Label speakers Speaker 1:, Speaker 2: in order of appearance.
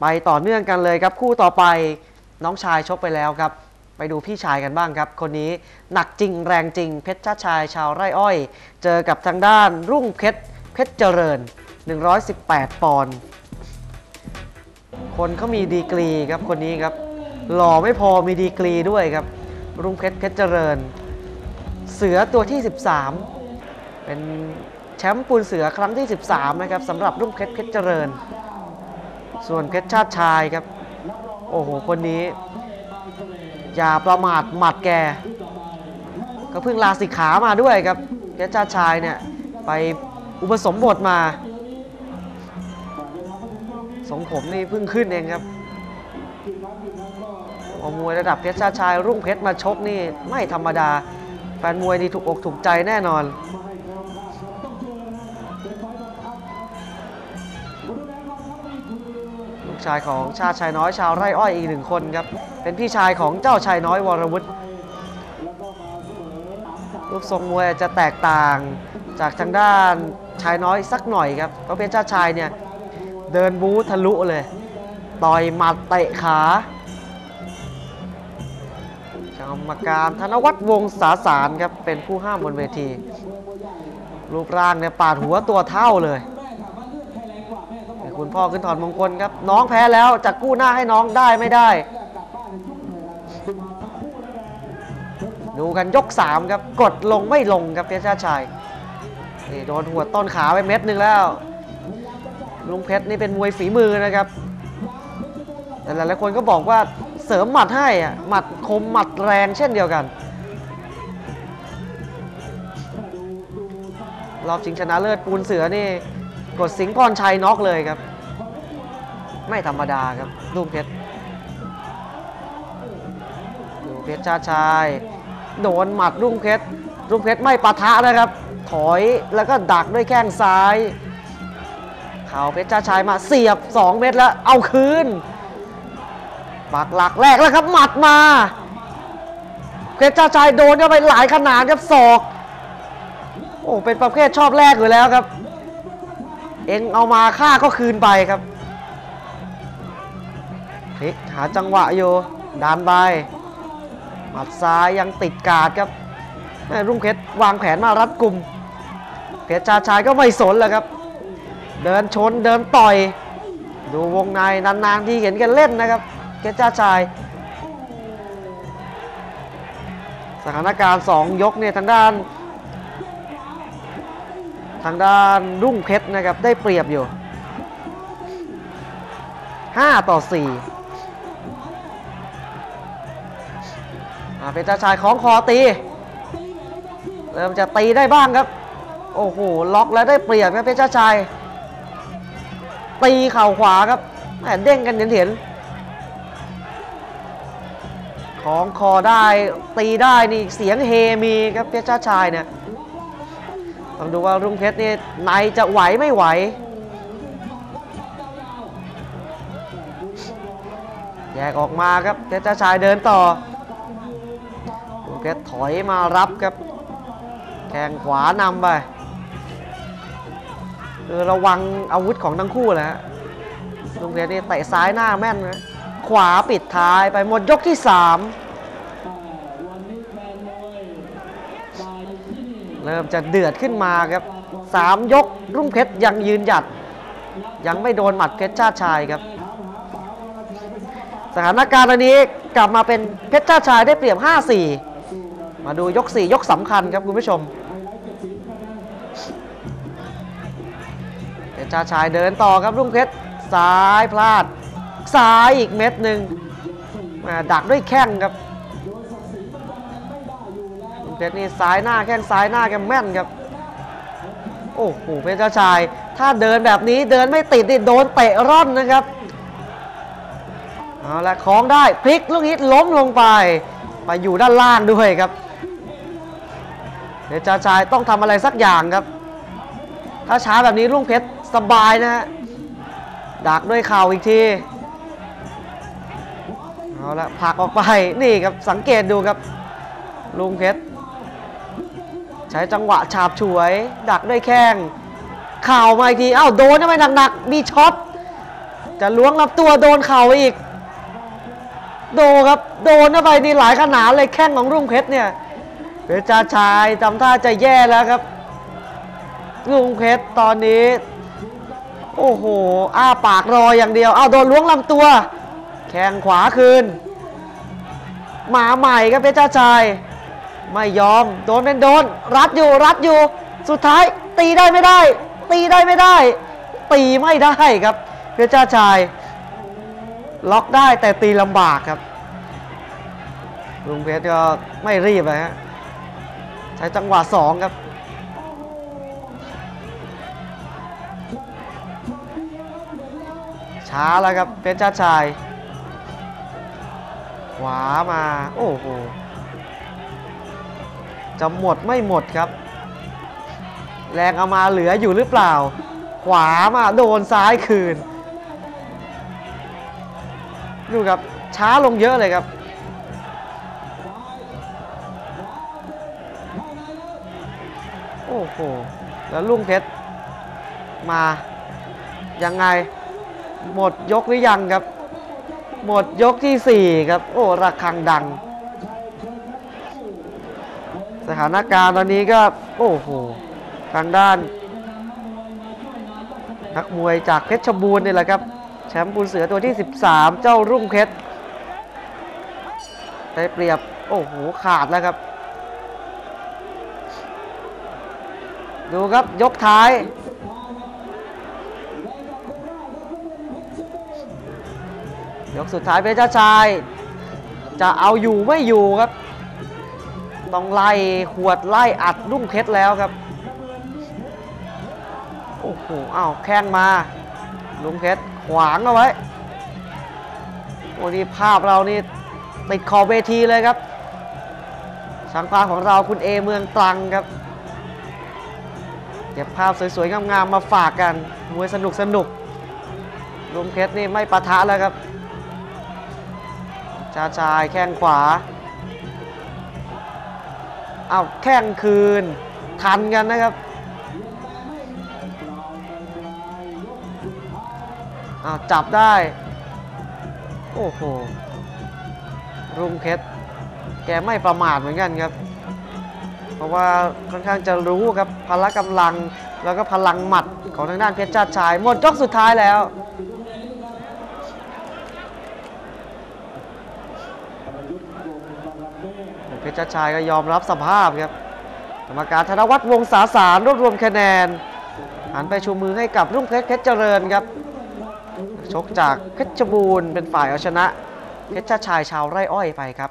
Speaker 1: ไปต่อเนื่องกันเลยครับ คู่ต่อไปน้องชายชกไปแล้วครับ ไปดูพี่ชายกันบ้างครับ คนนี้หนักจริงแรงจริง เพชรชาชายชาวไร่อ้อย เจอกับทางด้านรุ่งเพชรเพชรเจริญ 118 ปอนด์คนเขามีดีกรีครับคนนี้ครับ หล่อไม่พอมีดีกรีด้วยครับ รุ่งเพชรเพชรเจริญ เสือตัวที่ 13 เป็นแชมป์ปูนเสือครั้งที่ 13 นะครับสำหรับรุ่งเพชรเพชรเจริญ ส่วนเพชรชาติชายครับ โอ้โห คนนี้ อย่าประมาทหมัดแก ก็เพิ่งลาสิกขามาด้วยครับ เพชรชาติชายเนี่ย ไปอุปสมบทมาสงผมนี่เพิ่งขึ้นเองครับเอามวยระดับเพชรชาติชาย รุ่งเพชรมาชกนี่ไม่ธรรมดา แฟนมวยนี่ถูกอกถูกใจแน่นอน ลูกชายของชาติชายน้อยชาวไร่อ้อยอีกหนึ่งคนครับ เป็นพี่ชายของเจ้าชายน้อยวรวุฒิลูกทรงมวยจะแตกต่างจากทางด้านชายน้อยสักหน่อยครับเพราะเป็นชาติชายเนี่ยเดินบูทะลุเลย ต่อยหมัดเตะขากรรมการธนวัฒน์วงศาสารครับเป็นผู้ห้ามบนเวที รูปร่างเนี่ยปาดหัวตัวเท่าเลย คุณพ่อขึ้นถอดมงคลครับ น้องแพ้แล้วจะกู้หน้าให้น้องได้ไม่ได้ ดูกันยก 3 ครับ กดลงไม่ลงครับเพชรชาชัยนี่โดนหัวต้นขาไปเม็ดหนึ่งแล้ว ลุงเพชรนี่เป็นมวยฝีมือนะครับ แต่หลายๆคนก็บอกว่าเสริมหมัดให้อะหมัดคมหมัดแรงเช่นเดียวกันรอบชิงชนะเลิศปูนเสือนี่ กดสิงห์พรชัยน็อกเลยครับ ไม่ธรรมดาครับลูกเพชรดูเพชรชาชาย โดนหมัดรุ่งเพชรรุ่งเพชรไม่ปะทะนะครับ ถอยแล้วก็ดักด้วยแข้งซ้ายเข่าเพชรชาชายมาเสียบ 2 เม็ดแล้วเอาคืนปักหลักแรกแล้วครับหมัดมา เพชรชาชายโดนเข้าไปหลายขนาดครับศอกโอ้เป็นประเภทชอบแรกอยู่แล้วครับ เอ็งเอามาฆ่าก็คืนไปครับ พลิกหาจังหวะอยู่ดันไปหมัดซ้ายยังติดกาดครับแม่รุ่งเพชรวางแผนมารัดกลุ่มเพชรชาชายก็ไม่สนแล้วครับ เดินชนเดินต่อย ดูวงในนานๆที่เห็นกันเล่นนะครับเพชรชาชาย สถานการณ์ 2 ยกเนี่ยทางด้าน ทางด้านรุ่งเพชรนะครับได้เปรียบอยู่ 5 ต่อ 4 อ่าเพชรชายของคอตี เริ่มจะตีได้บ้างครับ โอ้โห ล็อกแล้วได้เปรียบครับเพชรชาย ตีเข่าขวาครับแหมเด้งกันเห็นเห็นของคอได้ตีได้นี่เสียงเฮมีครับเพชรชายเนี่ยต้องดูว่ารุ่งเพชรนี่ในจะไหวไม่ไหวแยกออกมาครับเพชรชายเดินต่อ เพชรถอยมารับครับ แข้งขวานำไปคือระวังอาวุธของทั้งคู่แหละฮะรุ่งเพชรนี่เตะซ้ายหน้าแม่นนะขวาปิดท้ายไปหมดยกที่ 3 เริ่มจะเดือดขึ้นมาครับสามยกรุ่งเพชรยังยืนหยัด ยังไม่โดนหมัดเพชรชาติชายครับ สถานการณ์ตอนนี้กลับมาเป็นเพชรชาติชายได้เปรียบ 5-4 มาดูยก 4 ยกสำคัญครับคุณผู้ชมเพชาชายเดินต่อครับรุ่งเพชรซ้ายพลาด ซ้ายอีกเม็ดหนึ่งมาดักด้วยแข้งครับเพชรนี่ซ้ายหน้าแข้งซ้ายหน้าแกแม่นครับ โอ้โหเพชรชาย ถ้าเดินแบบนี้เดินไม่ติดนี่โดนเตะร่อนนะครับเอาละคล้องได้พลิกลูกนี้ล้มลงไป ไปอยู่ด้านล่างด้วยครับ เพชรชายต้องทำอะไรสักอย่างครับ ถ้าช้าแบบนี้ลุงเพชรสบายนะฮะดักด้วยเข่าอีกทีเอาละผลักออกไปนี่ครับสังเกตดูครับ ลุงเพชรใช้จังหวะฉาบฉวย ดักด้วยแข้งข่าวมาอีกทีอ้าวโดนทำไมหนักๆมีช็อตจะล้วงลำตัวโดนเข่าอีก โดนครับโดนเข้าไปนี่หลายขนาดเลยแข้งของรุ่งเพชรเนี่ย เพชรจ้าชายทำท่าจะแย่แล้วครับรุ่งเพชรตอนนี้ โอ้โห อ้าปากรออย่างเดียว เอาโดนล้วงลำตัว แข้งขวาคืนมาใหม่ครับเพชรจ้าชาย ไม่ยอม โดนเป็นโดน รัดอยู่ รัดอยู่ สุดท้ายตีได้ไม่ได้ ตีได้ไม่ได้ ตีไม่ได้ครับ เพชรจ้าชาย ล็อกได้แต่ตีลำบากครับลุงเพชรก็ไม่รีบนะฮะ ใช้จังหวะสองครับ ช้าแล้วครับเพชรจ้าชาย ขวามา โอ้โห จะหมดไม่หมดครับ แรงเอามาเหลืออยู่หรือเปล่า ขวามาโดนซ้ายคืน ดูครับช้าลงเยอะเลยครับ อ้โห แล้วลุงเพชรมายังไง หมดยกหรือยังครับ หมดยกที่ 4 ครับ โอ้ระฆังดัง สถานการณ์ตอนนี้ก็ โอ้โห ทางด้าน นักมวยจากเพชรบูรณ์นี่แหละครับ แชมป์ปูนเสือตัวที่ 13 เจ้ารุ่งเพชรได้เปรียบ โอ้โห ขาดแล้วครับ ดูครับยกท้าย ยกสุดท้ายเพชรจ้าชาย จะเอาอยู่ไม่อยู่ครับ ต้องไล่ขวดไล่อัดรุ่งเพชรแล้วครับ โอ้โหอ้าวแข้งมาลุงเพชรขวางเอาไว้โอ้นี่ภาพเรานี่ติดขอบเวทีเลยครับช่างภาพของเราคุณเอเมืองตรังครับ เก็บภาพสวยๆ งามๆ มาฝากกัน มวยสนุกสนุกลุงเพชรนี่ไม่ปะทะแล้วครับ ชาชายแข้งขวาเอาแข้งคืน ทันกันนะครับเอาจับได้ โอ้โหรุ่งเพชรแกไม่ประมาทเหมือนกันครับ เพราะว่าค่อนข้างจะรู้ครับพละกำลังแล้วก็พลังหมัดของทางด้านเพชรชาติชาย หมดยกสุดท้ายแล้วเพชรชายก็ยอมรับสภาพครับกรรมการธนวัฒน์วงศาสารรวบรวมคะแนนหันไปชูมือให้กับรุ่งเพชรเพชรเจริญครับชกจากเพชรบูรณ์เป็นฝ่ายเอาชนะเพชรชายชาวไร่อ้อยไปครับ